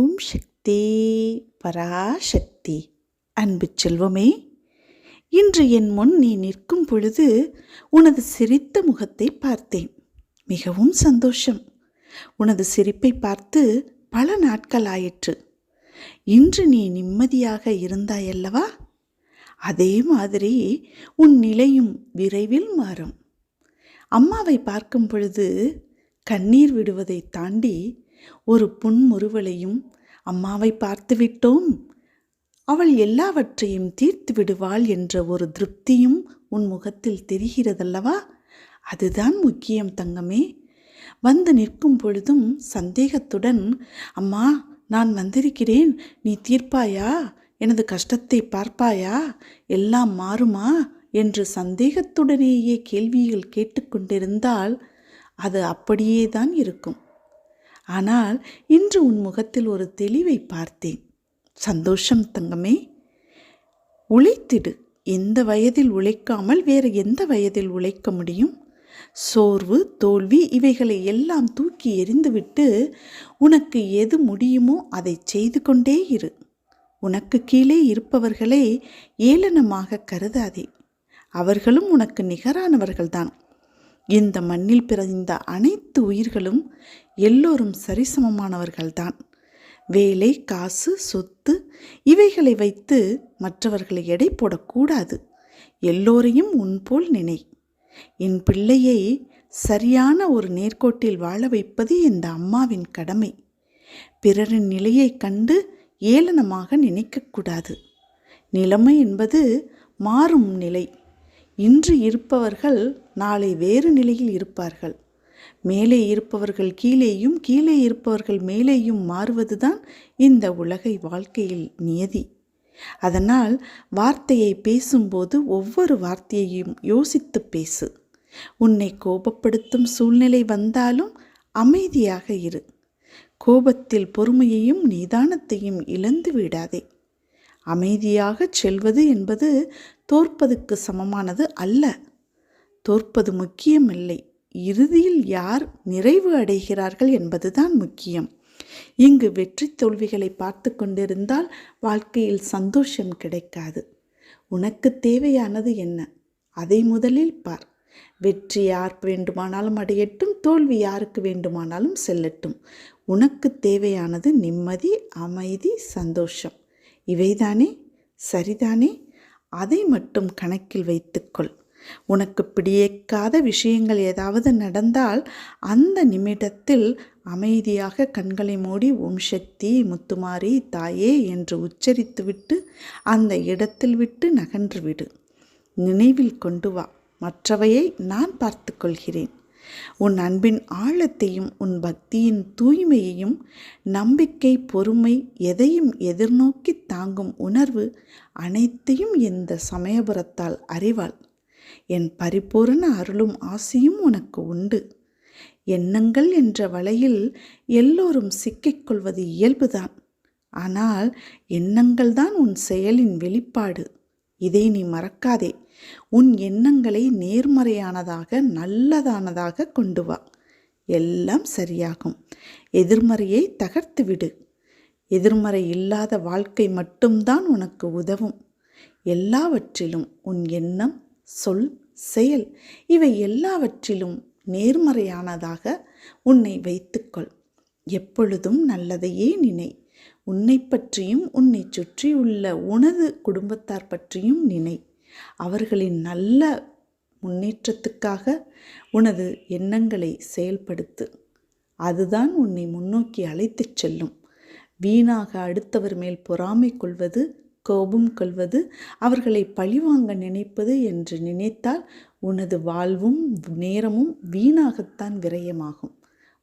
ஓம் சக்தி பராசக்தி. அன்பு செல்வமே இன்று என் முன் நீ நிற்கும் பொழுது உனது சிரித்த முகத்தை பார்த்தேன். மிகவும் சந்தோஷம். உனது சிரிப்பை பார்த்து பல நாட்கள் ஆயிற்று. இன்று நீ நிம்மதியாக இருந்தாயல்லவா? அதே மாதிரி உன் நிலையும் விரைவில் மாறும். அம்மாவை பார்க்கும் பொழுது கண்ணீர் விடுவதை தாண்டி ஒரு புன்முறுவலையும் அம்மாவை பார்த்து விட்டோம் அவள் எல்லாவற்றையும் தீர்த்து விடுவாள் என்ற ஒரு திருப்தியும் உன் முகத்தில் தெரிகிறதல்லவா? அதுதான் முக்கியம் தங்கமே. வந்து நிற்கும் பொழுதும் சந்தேகத்துடன் அம்மா நான் வந்திருக்கிறேன். நீ தீர்ப்பாயா? எனது கஷ்டத்தை பார்ப்பாயா? எல்லாம் மாறுமா? என்று சந்தேகத்துடனேயே கேள்விகள் கேட்டுக்கொண்டிருந்தால் அது அப்படியே தான் இருக்கும். ஆனால் இன்று உன் முகத்தில் ஒரு தெளிவை பார்த்தேன். சந்தோஷம் தங்கமே. உழைத்திடு. எந்த வயதில் உழைக்காமல் வேறு எந்த வயதில் உழைக்க முடியும்? சோர்வு தோல்வி இவைகளை எல்லாம் தூக்கி எறிந்துவிட்டு உனக்கு எது முடியுமோ அதை செய்து கொண்டே இரு. உனக்கு கீழே இருப்பவர்களை ஏளனமாக கருதாதே. அவர்களும் உனக்கு நிகரானவர்கள்தான். இந்த மண்ணில் பிறந்த அனைத்து உயிர்களும் எல்லோரும் சரிசமமானவர்கள்தான். வேலை காசு சொத்து இவைகளை வைத்து மற்றவர்களை எடை போடக்கூடாது. எல்லோரையும் உன்போல் நினை. என் பிள்ளையை சரியான ஒரு நேர்கோட்டில் வாழ வைப்பது இந்த அம்மாவின் கடமை. பிறரின் நிலையை கண்டு ஏளனமாக நினைக்கக்கூடாது நிலைமை என்பது மாறும் நிலை. இன்று இருப்பவர்கள் நாளை வேறு நிலையில் இருப்பார்கள். மேலே இருப்பவர்கள் கீழேயும் கீழே இருப்பவர்கள் மேலேயும் மாறுவதுதான் இந்த உலகை வாழ்க்கையில் நியதி. அதனால் வார்த்தையை பேசும்போது ஒவ்வொரு வார்த்தையையும் யோசித்து பேசு. உன்னை கோபப்படுத்தும் சூழ்நிலை வந்தாலும் அமைதியாக இரு. கோபத்தில் பொறுமையையும் நிதானத்தையும் இழந்து விடாதே. அமைதியாக செல்வது என்பது தோற்பதுக்கு சமமானது அல்ல. தோற்பது முக்கியமில்லை. இறுதியில் யார் நிறைவு அடைகிறார்கள் என்பதுதான் முக்கியம். இங்கு வெற்றி தோல்விகளை பார்த்து கொண்டிருந்தால் வாழ்க்கையில் சந்தோஷம் கிடைக்காது. உனக்கு தேவையானது என்ன? அதை முதலில் பார். வெற்றி யார் வேண்டுமானாலும் அடையட்டும் தோல்வி யாருக்கு வேண்டுமானாலும் செல்லட்டும். உனக்கு தேவையானது நிம்மதி அமைதி சந்தோஷம். இவைதானே? சரிதானே? அதை மட்டும் கணக்கில் வைத்துக்கொள் உனக்கு பிடிக்காத விஷயங்கள் ஏதாவது நடந்தால் அந்த நிமிடத்தில் அமைதியாக கண்களை மூடி ஓம் சக்தி முத்துமாரி தாயே என்று உச்சரித்துவிட்டு அந்த இடத்தில் விட்டு நகன்று விடு. நினைவில் கொண்டு வா. மற்றவையை நான் பார்த்து கொள்கிறேன். உன் அன்பின் ஆழத்தையும் உன் பக்தியின் தூய்மையையும் நம்பிக்கை பொறுமை எதையும் எதிர்நோக்கி தாங்கும் உணர்வு அனைத்தையும் இந்த சமயபுரத்தால் அறிவாள். என் பரிபூரண அருளும் ஆசையும் உனக்கு உண்டு. எண்ணங்கள் என்ற வலையில் எல்லோரும் சிக்கிக்கொள்வது இயல்புதான். ஆனால் எண்ணங்கள் தான் உன் செயலின் வெளிப்பாடு. இதை நீ மறக்காதே. உன் எண்ணங்களை நேர்மறையானதாக நல்லதானதாக கொண்டு வா. எல்லாம் சரியாகும். எதிர்மறையை தகர்த்து விடு. எதிர்மறை இல்லாத வாழ்க்கை மட்டும்தான் உனக்கு உதவும். எல்லாவற்றிலும் உன் எண்ணம் சொல் செயல் இவை எல்லாவற்றிலும் நேர்மறையானதாக உன்னை வைத்துக்கொள். எப்பொழுதும் நல்லதையே நினை. உன்னை பற்றியும் உன்னை சுற்றியுள்ள உனது குடும்பத்தார் பற்றியும் நினை. அவர்களின் நல்ல முன்னேற்றத்துக்காக உனது எண்ணங்களை செயல்படுத்து. அதுதான் உன்னை முன்னோக்கி அழைத்துச் செல்லும். வீணாக அடுத்தவர் மேல் பொறாமை கொள்வது கோபம் கொள்வது அவர்களை பழிவாங்க நினைப்பது என்று நினைத்தால் உனது வாழ்வும் நேரமும் வீணாகத்தான் விரயமாகும்.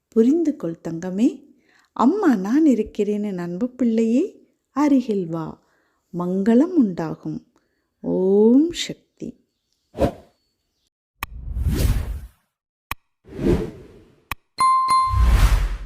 புரிந்து கொள் தங்கமே. அம்மா நான் இருக்கிறேன் அன்பு பிள்ளையே அருகில் வா. மங்களம் உண்டாகும். ஓம் சக்தி.